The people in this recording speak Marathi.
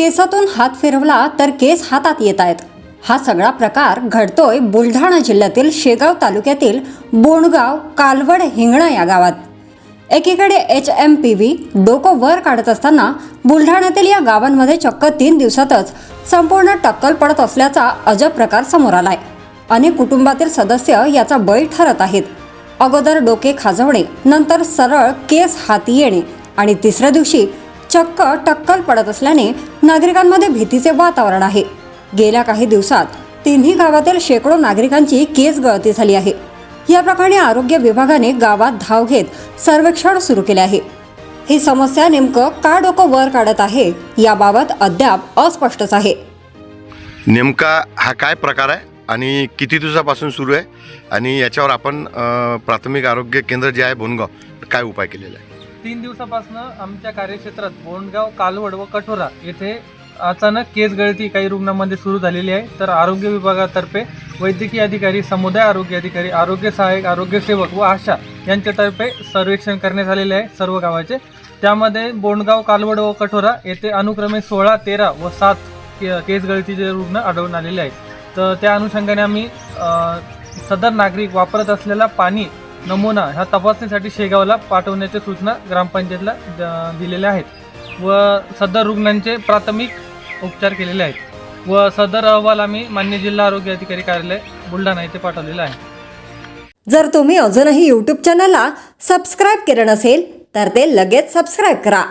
केसातून हात फिरवला तर केस हातात येत आहेत. हा सगळा प्रकार घडतोय बुलढाणा जिल्ह्यातील शेगाव तालुक्यातील बोणगाव कालवड हिंगणा या गावात. एकीकडे एच एम पी व्ही डोकं वर काढत असताना बुलढाण्यातील या गावांमध्ये चक्क तीन दिवसातच संपूर्ण टक्कल पडत असल्याचा अजब प्रकार समोर आलाय. अनेक कुटुंबातील सदस्य याचा बळी ठरत आहेत. अगोदर डोके खाजवणे नंतर सरळ केस हाती येणे आणि तिसऱ्या दिवशी चक्क टक्कल पडत असल्याने नागरिकांमध्ये भीतीचे वातावरण आहे. गेल्या काही दिवसात तिन्ही गावातील शेकडो नागरिकांची केस गळती झाली आहे. या प्रकरणी आरोग्य विभागाने गावात धाव घेत सर्वेक्षण सुरू केले आहे. ही समस्या नेमकं का डोकं वर काढत आहे याबाबत अद्याप अस्पष्टच आहे. नेमका हा काय प्रकार आहे आणि किती दिवसापासून सुरू आहे? आणि याच्यावर आपण प्राथमिक आरोग्य केंद्र जे आहे भोनगाव काय उपाय केलेला आहे तीन दिवसापासून आमच्या कार्यक्षेत्रात बोंडगाव कालवड व कठोरा येथे अचानक केस गळती काही रुग्णांमध्ये सुरू झालेली आहे. तर आरोग्य विभागातर्फे वैद्यकीय अधिकारी समुदाय आरोग्य अधिकारी आरोग्य सहाय्यक आरोग्य सेवक व आशा यांच्यातर्फे सर्वेक्षण करण्यात आलेले आहे सर्व गावाचे. त्यामध्ये बोंडगाव कालवड व कठोरा येथे अनुक्रमे सोळा तेरा व सात के केस गळतीचे रुग्ण आढळून आलेले आहेत. तर त्या अनुषंगाने आम्ही सदर नागरिक वापरत असलेला पाणी नमुना ह्या तपासणीसाठी शेगावला पाठवण्याच्या सूचना ग्रामपंचायतला दिलेल्या आहेत व सदर रुग्णांचे प्राथमिक उपचार केलेले आहेत. व सदर अहवाल आम्ही मान्य जिल्हा आरोग्य अधिकारी कार्यालय बुलढाणा येथे पाठवलेला आहे. जर तुम्ही अजूनही यूट्यूब चॅनलला सबस्क्राईब केलं नसेल तर ते लगेच सबस्क्राईब करा.